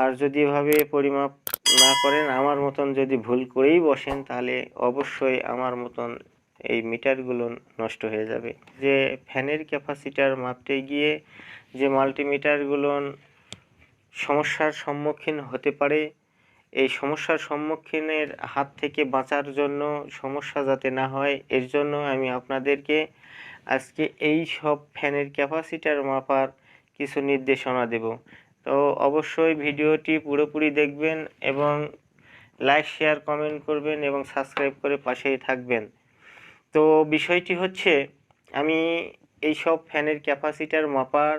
আর যদি এভাবে পরিমাপ না করেন, আমার মতন যদি ভুল করেই বসেন, তাহলে অবশ্যই আমার মতন এই মিটারগুলো নষ্ট হয়ে যাবে। যে ফ্যানের ক্যাপাসিটার মাপতে গিয়ে যে মাল্টিমিটারগুলো সমস্যার সম্মুখীন হতে পারে, এই সমস্যার সম্মুখীনের হাত থেকে বাঁচার জন্য সমস্যা যাতে না হয়, এর জন্য আমি আপনাদেরকে আজকে এই সব ফ্যানের ক্যাপাসিটার মাপার কিছু নির্দেশনা দেব। তো অবশ্যই ভিডিওটি পুরোপুরি দেখবেন এবং লাইক, শেয়ার, কমেন্ট করবেন এবং সাবস্ক্রাইব করে পাশেই থাকবেন। তো বিষয়টি হচ্ছে, আমি এই সব ফ্যানের ক্যাপাসিটার মাপার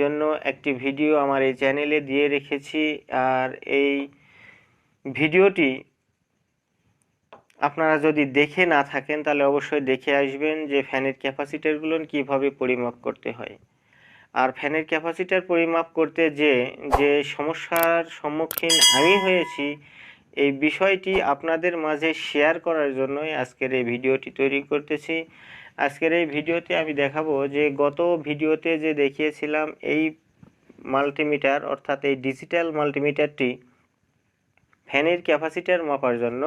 জন্য একটি ভিডিও আমার এই চ্যানেলে দিয়ে রেখেছি আর এই ভিডিওটি আপনারা যদি দেখে না থাকেন তাহলে অবশ্যই দেখে আসবেন যে ফ্যানের ক্যাপাসিটারগুলো কীভাবে পরিমাপ করতে হয়। আর ফ্যানের ক্যাপাসিটার পরিমাপ করতে যে যে সমস্যার সম্মুখীন আমি হয়েছি, এই বিষয়টি আপনাদের মাঝে শেয়ার করার জন্যই আজকের এই ভিডিওটি তৈরি করতেছি। আজকের এই ভিডিওতে আমি দেখাবো যে, গত ভিডিওতে যে দেখিয়েছিলাম এই মাল্টিমিটার, অর্থাৎ এই ডিজিটাল মাল্টিমিটারটি ফ্যানের ক্যাপাসিটার মাপার জন্য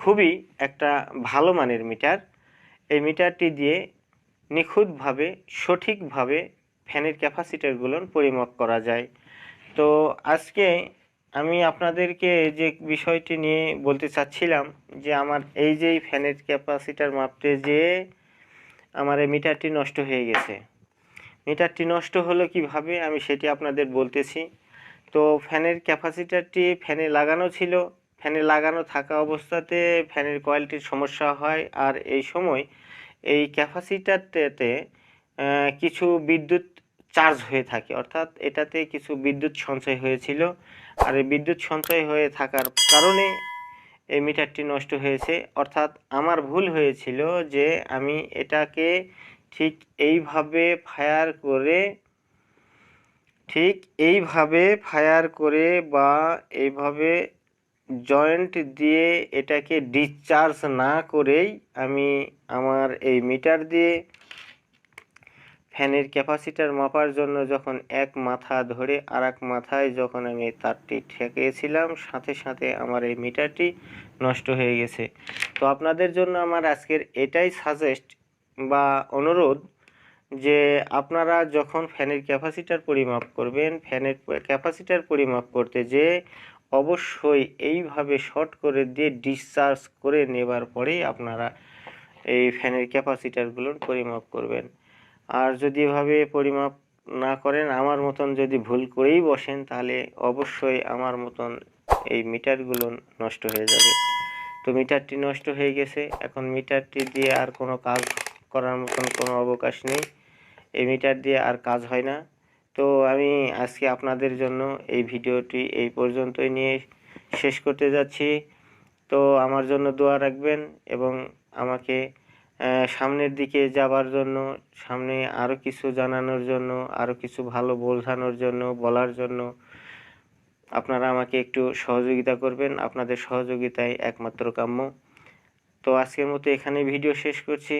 খুবই একটা ভালো মানের মিটার। এই মিটারটি দিয়ে নিখুঁতভাবে, সঠিকভাবে ফ্যানের ক্যাপাসিটারগুলো পরিমাপ করা যায়। তো আজকে আমি আপনাদেরকে যে বিষয়টি নিয়ে বলতে চাচ্ছিলাম, যে আমার এই যে ফ্যানের ক্যাপাসিটার মাপতে যে আমার এই মিটারটি নষ্ট হয়ে গেছে। মিটারটি নষ্ট হলো কীভাবে আমি সেটি আপনাদের বলতেছি। তো ফ্যানের ক্যাপাসিটারটি ফ্যানে লাগানো ছিল। ফ্যানে লাগানো থাকা অবস্থাতে ফ্যানের কোয়ালিটির সমস্যা হয় আর এই সময় এই ক্যাপাসিটারটাতে কিছু বিদ্যুৎ চার্জ হয়ে থাকে। অর্থাৎ এটাতে কিছু বিদ্যুৎ সঞ্চয় হয়েছিল। আর এই বিদ্যুৎ সঞ্চয় হয়ে থাকার কারণে এই মিটারটি নষ্ট হয়েছে। অর্থাৎ আমার ভুল হয়েছিল যে আমি এটাকে ঠিক এইভাবে ফায়ার করে, ঠিক এইভাবে ফায়ার করে বা এইভাবে জয়েন্ট দিয়ে এটাকে ডিসচার্জ না করেই আমি আমার এই মিটার দিয়ে ফ্যানের ক্যাপাসিটার মাপার জন্য যখন এক মাথা ধরে আর এক মাথায় যখন আমি তারটি ঠেকিয়েছিলাম সাথে সাথে আমার এই মিটারটি নষ্ট হয়ে গেছে। তো আপনাদের জন্য আমার আজকের এটাই সাজেস্ট বা অনুরোধ যে আপনারা যখন ফ্যানের ক্যাপাসিটার পরিমাপ করবেন, ফ্যানের ক্যাপাসিটার পরিমাপ করতে যে অবশ্যই এইভাবে শর্ট করে দিয়ে ডিসচার্জ করে নেবার পরেই আপনারা এই ফ্যানের ক্যাপাসিটারগুলো পরিমাপ করবেন। আর যদি এভাবে পরিমাপ না করেন, আমার মতন যদি ভুল করেই বসেন, তাহলে অবশ্যই আমার মতন এই মিটারগুলো নষ্ট হয়ে যাবে। তো মিটারটি নষ্ট হয়ে গেছে। এখন মিটারটি দিয়ে আর কোনো কাজ করার মতন কোনো অবকাশ নেই। এই মিটার দিয়ে আর কাজ হয় না। তো আমি আজকে আপনাদের জন্য এই ভিডিওটি এই পর্যন্তই নিয়ে শেষ করতে যাচ্ছি। তো আমার জন্য দোয়া রাখবেন এবং আমাকে সামনের দিকে যাবার জন্য, সামনে আরও কিছু জানানোর জন্য আরও কিছু ভালো বোঝানোর জন্য, বলার জন্য আপনারা আমাকে একটু সহযোগিতা করবেন। আপনাদের সহযোগিতায় একমাত্র কাম্য। তো আজকের মতো এখানে ভিডিও শেষ করছি।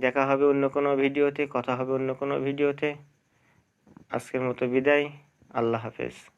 দেখা হবে অন্য কোনো ভিডিওতে, কথা হবে অন্য কোনো ভিডিওতে। আজকের মতো বিদায়। আল্লাহ হাফেজ।